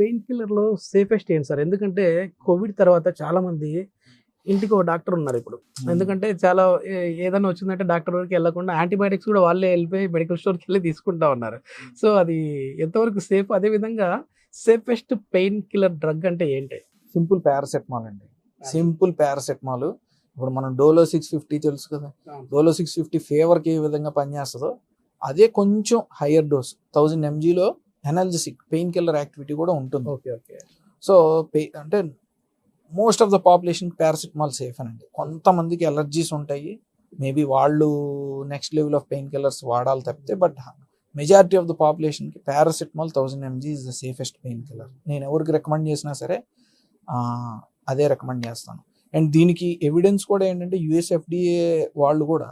Pain కిల్లర్లో safest ఏంటి sir? ఎందుకంటే కోవిడ్ తర్వాత చాలా మంది ఇంటికి ఒక డాక్టర్ ఉన్నారు ఇప్పుడు. ఎందుకంటే చాలా ఏదైనా వచ్చిందంటే డాక్టర్ వరకు వెళ్ళకుండా యాంటీబయాటిక్స్ కూడా వాళ్ళే వెళ్ళిపోయి మెడికల్ స్టోర్కి వెళ్ళి తీసుకుంటా ఉన్నారు. సో అది ఎంతవరకు సేఫ్? అదే విధంగా సేఫెస్ట్ పెయిన్ కిల్లర్ డ్రగ్ అంటే ఏంటి? సింపుల్ పారాసెటమాల్ అండి. Simple paracetamol. ఇప్పుడు మనం డోలో సిక్స్ ఫిఫ్టీ తెలుసు కదా? డోలో సిక్స్ ఫిఫ్టీ ఫీవర్కి ఏ విధంగా పనిచేస్తుందో అదే కొంచెం హయ్యర్ డోస్. థౌజండ్ ఎంజీలో ఎనర్జెసిక్ పెయిన్ కిల్లర్ యాక్టివిటీ కూడా ఉంటుంది. ఓకే ఓకే సో పే అంటే most of the population paracetamol safe అనండి. కొంతమందికి ఎలర్జీస్ ఉంటాయి. మేబీ వాళ్ళు next level of pain killers వాడాలి తప్పితే but majority of the పాపులేషన్కి paracetamol thousand M G is the safest pain killer నేను ఎవరికి రికమెండ్ చేసినా సరే అదే రికమెండ్ చేస్తాను. అండ్ దీనికి ఎవిడెన్స్ కూడా ఏంటంటే U S F D A వాళ్ళు కూడా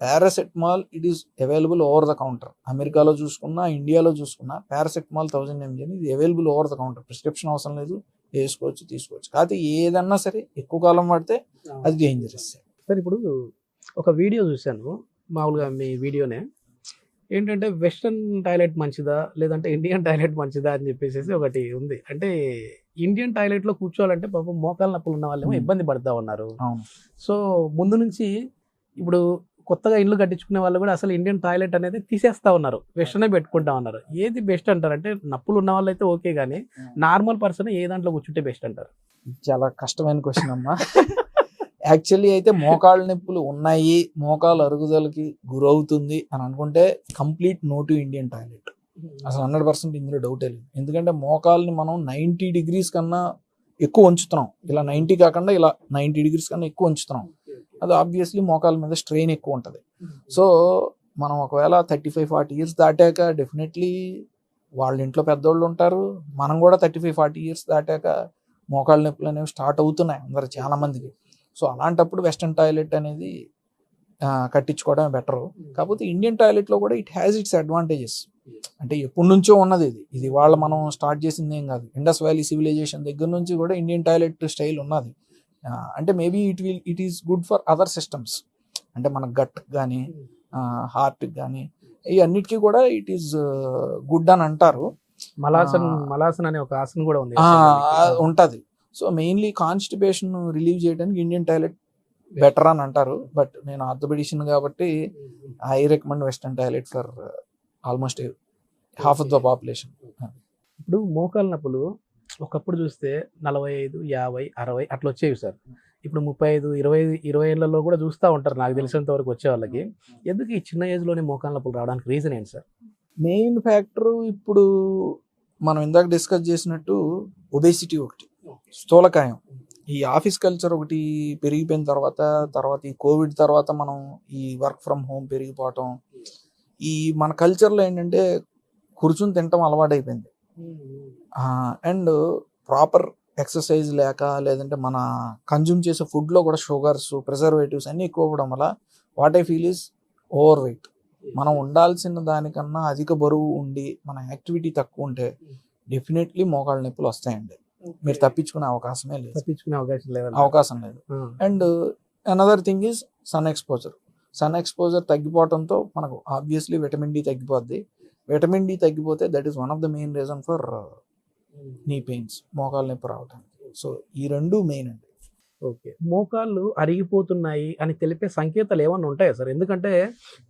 paracetamol it is available over the counter అమెరికాలో చూసుకున్నా ఇండియాలో చూసుకున్నా పారాసెటమాల్ థౌజండ్ ఎంజీ ఇది available over the counter prescription అవసరం లేదు వేసుకోవచ్చు తీసుకోవచ్చు. కాకపోతే ఏదన్నా సరే ఎక్కువ కాలం వాడితే అది డేంజరస్ సార్ ఇప్పుడు ఒక వీడియో చూశాను మామూలుగా మీ వీడియోనే. ఏంటంటే వెస్ట్రన్ టాయిలెట్ మంచిదా లేదంటే ఇండియన్ టాయిలెట్ మంచిదా అని చెప్పేసి ఒకటి ఉంది. అంటే ఇండియన్ టాయిలెట్లో కూర్చోవాలంటే పాపం మోకాల నొప్పులు ఉన్న వాళ్ళేమో. ఇబ్బంది పడతా ఉన్నారు. సో ముందు నుంచి ఇప్పుడు కొత్తగా ఇల్లు కట్టించుకునే వాళ్ళు కూడా అసలు ఇండియన్ టాయిలెట్ అనేది తీసేస్తా ఉన్నారు. వెస్టర్నే పెట్టుకుంటా ఉన్నారు. ఏది బెస్ట్ అంటారు? అంటే నప్పులు ఉన్న వాళ్ళు అయితే ఓకే కానీ నార్మల్ పర్సన్ ఏ దాంట్లో కూర్చుంటే బెస్ట్ అంటారు? చాలా కష్టమైన క్వశ్చన్ అమ్మా. యాక్చువల్లీ అయితే మోకాళ్ళ నొప్పులు ఉన్నాయి మోకాలు అరుగుదలకి గురవుతుంది అని అనుకుంటే complete no to Indian toilet అసలు హండ్రెడ్ పర్సెంట్ ఇందులో డౌట్ లేదు. ఎందుకంటే మోకాల్ని మనం నైంటీ డిగ్రీస్ కన్నా ఎక్కువ ఉంచుతున్నాం. ఇలా నైంటీ కాకుండా ఇలా నైంటీ డిగ్రీస్ కన్నా ఎక్కువ ఉంచుతున్నాం. అది ఆబ్వియస్లీ మోకాల మీద స్ట్రెయిన్ ఎక్కువ ఉంటుంది. సో మనం ఒకవేళ థర్టీ ఫైవ్ ఫార్టీ ఇయర్స్ దాటాక డెఫినెట్లీ వాళ్ళ ఇంట్లో పెద్దోళ్ళు ఉంటారు. మనం కూడా థర్టీ ఫైవ్ ఫార్టీ ఇయర్స్ దాటాక మోకాళ్ళ నొప్పులు అనేవి స్టార్ట్ అవుతున్నాయి అందరు చాలా మందికి. సో అలాంటప్పుడు వెస్టర్న్ టాయిలెట్ అనేది ఆ, కట్టించుకోవడమే బెటర్ కాకపోతే ఇండియన్ టాయిలెట్లో కూడా ఇట్ హ్యాస్ ఇట్స్ అడ్వాంటేజెస్ అంటే ఎప్పటి నుంచో ఉన్నది ఇది. ఇది వాళ్ళ మనం స్టార్ట్ చేసింది ఏం కాదు. ఇండస్ వ్యాలీ సివిలైజేషన్ దగ్గర నుంచి కూడా ఇండియన్ టాయిలెట్ స్టైల్ ఉన్నది. అంటే maybe it will it is good for other systems అంటే మన గట్ కానీ హార్ట్కి కానీ ఈ అన్నిటికీ కూడా ఇట్ ఈస్ గుడ్ అని అంటారు. మలాసన్. మలాసన్ అనే ఒక ఆసన్ కూడా ఉంది. ఉంటది. సో మెయిన్లీ కాన్స్టిపేషన్ రిలీవ్ చేయడానికి ఇండియన్ టాయిలెట్ బెటర్ అని అంటారు. బట్ నేను ఆర్థోపెడిషన్ కాబట్టి I recommend western toilet for almost half of the population ఇప్పుడు మోకాలు నొప్పులు ఒకప్పుడు చూస్తే నలభై ఐదు యాభై అరవై అట్లా వచ్చేవి సార్. ఇప్పుడు ముప్పై ఐదు ఇరవై ఇరవై ఏళ్ళలో కూడా చూస్తూ ఉంటారు నాకు తెలిసినంత వరకు వచ్చే వాళ్ళకి. ఎందుకు ఈ చిన్న ఏజ్లోనే లోనే నొప్పులు రావడానికి రీజన్ ఏంటి సార్? మెయిన్ ఫ్యాక్టర్ ఇప్పుడు మనం ఇందాక డిస్కస్ చేసినట్టు ఒబేసిటీ ఒకటి స్థూలకాయం. ఈ ఆఫీస్ కల్చర్ ఒకటి పెరిగిపోయిన తర్వాత తర్వాత ఈ కోవిడ్ తర్వాత మనం ఈ వర్క్ ఫ్రమ్ హోమ్ పెరిగిపోవటం ఈ మన కల్చర్లో ఏంటంటే కూర్చుని తినటం అలవాటైపోయింది. అండ్ ప్రాపర్ ఎక్సర్సైజ్ లేక లేదంటే మన కన్జ్యూమ్ చేసే ఫుడ్లో కూడా షుగర్స్ ప్రిజర్వేటివ్స్ అన్నీ ఎక్కువ అవ్వడం వల్ల what I feel is overweight. మనం ఉండాల్సిన దానికన్నా అధిక బరువు ఉండి మన యాక్టివిటీ తక్కువ ఉంటే డెఫినెట్లీ మోకాళ్ళ నొప్పులు వస్తాయండి. మీరు తప్పించుకునే అవకాశమే లేదు. తప్పించుకునే అవకాశం లేదు అవకాశం లేదు. And another thing is sun exposure sun exposure తగ్గిపోవడంతో మనకు ఆబ్వియస్లీ విటమిన్ డి తగ్గిపోద్ది. విటమిన్ డి తగ్గిపోతే that is one of the main reason for knee pains మోకాలు నొప్పి రావడానికి సో ఈ రెండు మెయిన్ అండి. ఓకే మోకాళ్ళు అరిగిపోతున్నాయి అని తెలిపే సంకేతాలు ఏమన్నా ఉంటాయా సార్? ఎందుకంటే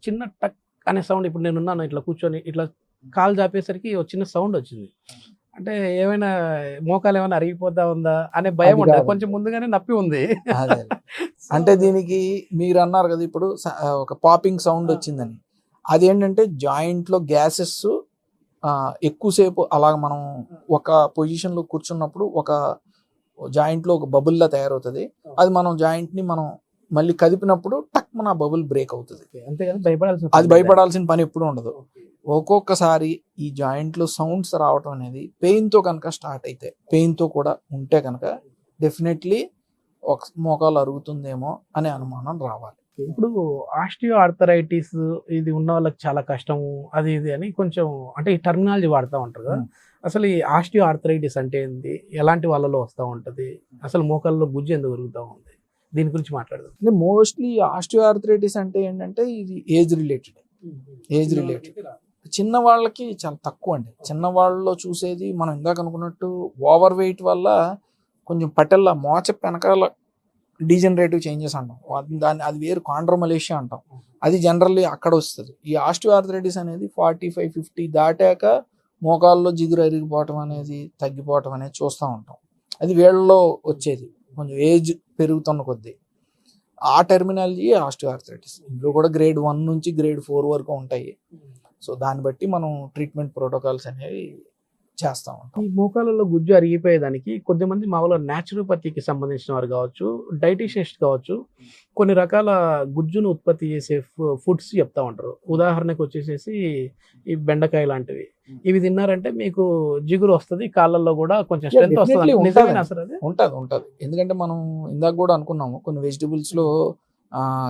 చిన్న టక్ అనే సౌండ్ ఇప్పుడు నేను ఉన్నాను ఇట్లా కూర్చొని ఇట్లా కాలు చాపేసరికి ఒక చిన్న సౌండ్ వచ్చింది. అంటే ఏమైనా మోకాలు ఏమైనా అరిగిపోతా ఉందా అనే భయం ఉంటుంది. కొంచెం ముందుగానే నప్పి ఉంది. అంటే దీనికి మీరు అన్నారు కదా ఇప్పుడు ఒక పాపింగ్ సౌండ్ వచ్చిందని. అదేంటంటే జాయింట్లో గ్యాసెస్ ఎక్కువసేపు అలాగ మనం ఒక పొజిషన్లో కూర్చున్నప్పుడు ఒక జాయింట్లో ఒక బబుల్ లా తయారవుతుంది అది మనం జాయింట్ని మనం మళ్ళీ కదిపినప్పుడు టక్ మన బబుల్ బ్రేక్ అవుతుంది. భయపడాల్సిన అది భయపడాల్సిన పని ఎప్పుడు ఉండదు. ఒక్కొక్కసారి ఈ జాయింట్లో సౌండ్స్ రావటం అనేది పెయిన్తో కనుక స్టార్ట్ అయితే పెయిన్తో కూడా ఉంటే కనుక డెఫినెట్లీ ఒక మోకాలు అరుగుతుందేమో అనే అనుమానం రావాలి. ఇప్పుడు ఆస్టియో ఆర్థరైటిస్ ఇది ఉన్న వాళ్ళకి చాలా కష్టము అది ఇది అని కొంచెం అంటే ఈ టర్మినాలజీ వాడుతూ ఉంటారు కదా. అసలు ఈ ఆస్టియో ఆర్థరైటిస్ అంటే ఏంది? ఎలాంటి వాళ్ళలో వస్తూ ఉంటది? అసలు మోకాల్లో గుజ్జు ఎందుకు పెరుగుతూ ఉంది? దీని గురించి మాట్లాడదాం. అంటే మోస్ట్లీ ఆస్టియోఆర్థరైటిస్ అంటే ఏంటంటే ఇది ఏజ్ రిలేటెడ్. Age related. చిన్న వాళ్ళకి చాలా తక్కువ అండి. చిన్న వాళ్ళలో చూసేది మనం ఇందాక అనుకున్నట్టు ఓవర్ వెయిట్ వల్ల కొంచెం పటెల్ల మోచ వెనకాల డీజనరేటివ్ చేంజెస్ అంటాం. దాన్ని అది వేరు కాండ్రోమలేషియా అంటాం. అది జనరల్లీ అక్కడ వస్తుంది. ఈ ఆస్టియోఆర్థరైటిస్ అనేది ఫార్టీ ఫైవ్ ఫిఫ్టీ దాటాక మోకాల్లో జిగురు అరిగిపోవటం అనేది తగ్గిపోవటం అనేది చూస్తూ ఉంటాం. అది వేళ్ళలో వచ్చేది. కొంచెం ఏజ్ పెరుగుతున్న కొద్దీ. ఆ టెర్మినాలజీ ఆస్టియోఆర్థరైటిస్. ఇందులో కూడా గ్రేడ్ వన్ నుంచి గ్రేడ్ ఫోర్ వరకు ఉంటాయి. సో దాన్ని బట్టి మనం ట్రీట్మెంట్ ప్రోటోకాల్స్ అనేవి చేస్తూ ఉంటాం. ఈ మోకాలలో గుజ్జు అరిగిపోయేదానికి కొద్దిమంది మామూలుగా న్యాచురోపతికి సంబంధించిన వారు కావచ్చు డైటీషియస్ట్ కావచ్చు కొన్ని రకాల గుజ్జును ఉత్పత్తి చేసే ఫుడ్స్ చెప్తా ఉంటారు. ఉదాహరణకు వచ్చేసేసి ఈ బెండకాయ లాంటివి. ఇవి తిన్నారంటే మీకు జిగురు వస్తుంది కాళ్ళల్లో కూడా కొంచెం స్ట్రెంత్ వస్తుంది ఉంటుంది ఉంటుంది. ఎందుకంటే మనం ఇందాక కూడా అనుకున్నాము కొన్ని వెజిటబుల్స్లో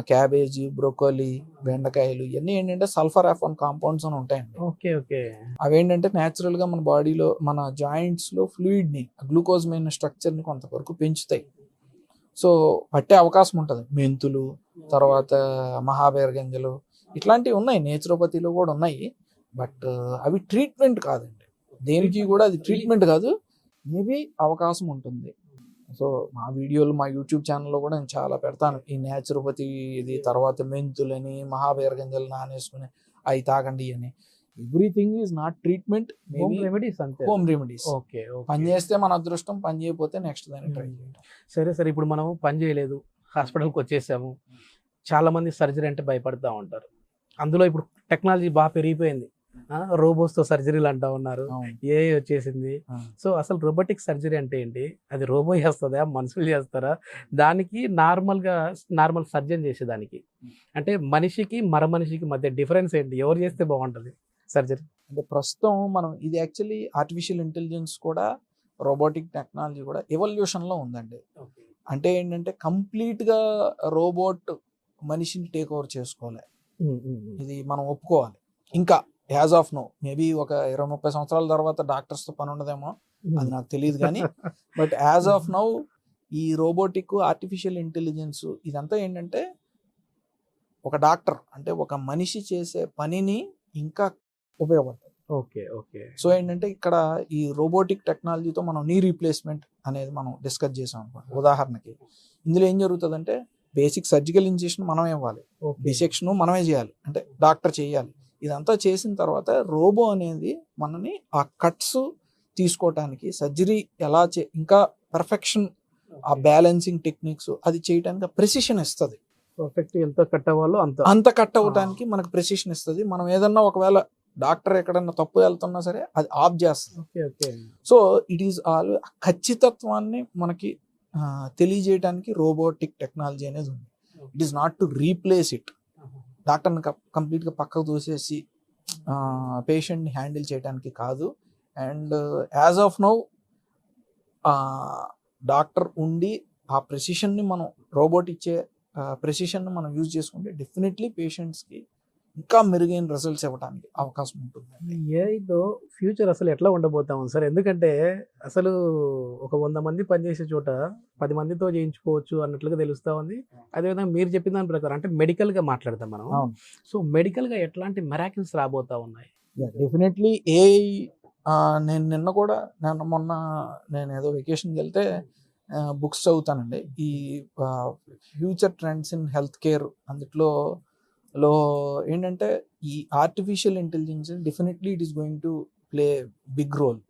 క్యాబేజీ బ్రోకోలీ బెండకాయలు ఇవన్నీ ఏంటంటే సల్ఫర్ ఆఫ్ కాంపౌండ్స్ అని ఉంటాయండి. Okay okay. అవి ఏంటంటే న్యాచురల్గా మన బాడీలో మన జాయింట్స్లో ఫ్లూయిడ్ని గ్లూకోజ్ మైన స్ట్రక్చర్ని కొంతవరకు పెంచుతాయి. సో పట్టే అవకాశం ఉంటుంది. మెంతులు తర్వాత మహాబేర గింజలు ఇట్లాంటివి ఉన్నాయి. నేచురోపతిలో కూడా ఉన్నాయి. బట్ అవి ట్రీట్మెంట్ కాదండి. దేనికి కూడా అది ట్రీట్మెంట్ కాదు. మేబీ అవకాశం ఉంటుంది. సో మా వీడియోలు మా యూట్యూబ్ ఛానల్లో కూడా నేను చాలా పెడతాను. ఈ నేచురోపతి ఇది తర్వాత మెంతులని మహాబేర గింజలు నానేసుకుని అవి తాగండి అని. Everything is not treatment. Remedies అంతే. Home remedies. ఓకే పని చేస్తే మన అదృష్టం పని చేయకపోతే నెక్స్ట్ దాన్ని ట్రై Hmm. చేయటం. సరే సరే. ఇప్పుడు మనం పని చేయలేదు. హాస్పిటల్కి వచ్చేసాము. చాలా మంది సర్జరీ అంటే భయపడతా ఉంటారు. అందులో ఇప్పుడు టెక్నాలజీ బాగా పెరిగిపోయింది. రోబోస్తో సర్జరీలు అంటా ఉన్నారు. ఏ వచ్చేసింది. సో అసలు రోబోటిక్ సర్జరీ అంటే ఏంటి? అది రోబో చేస్తుందా? మనుషులు చేస్తారా? దానికి నార్మల్గా నార్మల్ సర్జన్ చేసేదానికి. అంటే మనిషికి మర మనిషికి మధ్య డిఫరెన్స్ ఏంటి? ఎవరు చేస్తే బాగుంటది సర్జరీ? అంటే ప్రస్తుతం మనం ఇది యాక్చువల్లీ ఆర్టిఫిషియల్ ఇంటెలిజెన్స్ కూడా రోబోటిక్ టెక్నాలజీ కూడా ఎవల్యూషన్లో ఉందండి అంటే ఏంటంటే కంప్లీట్గా రోబోట్ మనిషిని టేక్ ఓవర్ చేసుకోవాలి. ఇది మనం ఒప్పుకోవాలి. ఇంకా యాజ్ ఆఫ్ నో మేబీ ఒక ఇరవై ముప్పై సంవత్సరాల తర్వాత డాక్టర్స్తో పని ఉండదేమో అది నాకు తెలియదు కానీ బట్ యాజ్ ఆఫ్ నౌ ఈ రోబోటిక్ ఆర్టిఫిషియల్ ఇంటెలిజెన్స్ ఇదంతా ఏంటంటే ఒక డాక్టర్ అంటే ఒక మనిషి చేసే పనిని ఇంకా ఉపయోగపడుతుంది ఓకే ఓకే. సో ఏంటంటే ఇక్కడ ఈ రోబోటిక్ టెక్నాలజీతో మనం నీ రీప్లేస్మెంట్ అనేది మనం డిస్కస్ చేసాం అనుకోండి. ఉదాహరణకి ఇందులో ఏం జరుగుతుందంటే బేసిక్ సర్జికల్ ఇంజెక్షన్ మనమే ఇవ్వాలి. డిసెక్షన్ మనమే చేయాలి. అంటే డాక్టర్ చేయాలి. ఇదంతా చేసిన తర్వాత రోబో అనేది మనని ఆ కట్స్ తీసుకోవటానికి సర్జరీ ఎలా చే ఇంకా పర్ఫెక్షన్ ఆ బ్యాలెన్సింగ్ టెక్నిక్స్ అది చేయడానికి ప్రెసిషన్ ఇస్తుంది. పర్ఫెక్ట్ ఎంత కట్ అవ్వాలో అంత. అంత కట్ అవ్వటానికి మనకు ప్రెసిషన్ ఇస్తుంది. మనం ఏదన్నా ఒకవేళ డాక్టర్ ఎక్కడన్నా తప్పు వెళ్తున్నా సరే అది ఆఫ్ చేస్తుంది. Okay okay. So it is all ఖచ్చితత్వాన్ని మనకి తెలియజేయడానికి రోబోటిక్ టెక్నాలజీ అనేది ఉంది. It is not to replace it. డాక్టర్ని కంప్లీట్గా పక్కకు దూసేసి పేషెంట్ని హ్యాండిల్ చేయడానికి కాదు. And as of now doctor ఉండి ఆ ప్రెసిషన్ని మనం రోబోట్ ఇచ్చే ప్రెసిషన్ని మనం యూజ్ చేసుకుంటే డెఫినెట్లీ పేషెంట్స్కి ఇంకా మెరుగైన రిజల్ట్స్ ఇవ్వడానికి అవకాశం ఉంటుంది ఏఐతో ఫ్యూచర్ అసలు ఎట్లా ఉండబోతాం సార్? ఎందుకంటే అసలు ఒక వంద మంది పనిచేసే చోట పది మందితో చేయించుకోవచ్చు అన్నట్లుగా తెలుస్తా ఉంది. అదేవిధంగా మీరు చెప్పిన దాని ప్రకారం అంటే మెడికల్గా మాట్లాడతాం మనం. సో మెడికల్గా ఎట్లాంటి మెరాకిల్స్ రాబోతా ఉన్నాయి? డెఫినెట్లీ ఏ నేను నిన్న కూడా నేను మొన్న నేను ఏదో వెకేషన్కి వెళ్తే బుక్స్ చదువుతానండి. ఈ future trends in health care అందుట్లో లో ఏంటంటే ఈ artificial intelligence definitely it is going to play big role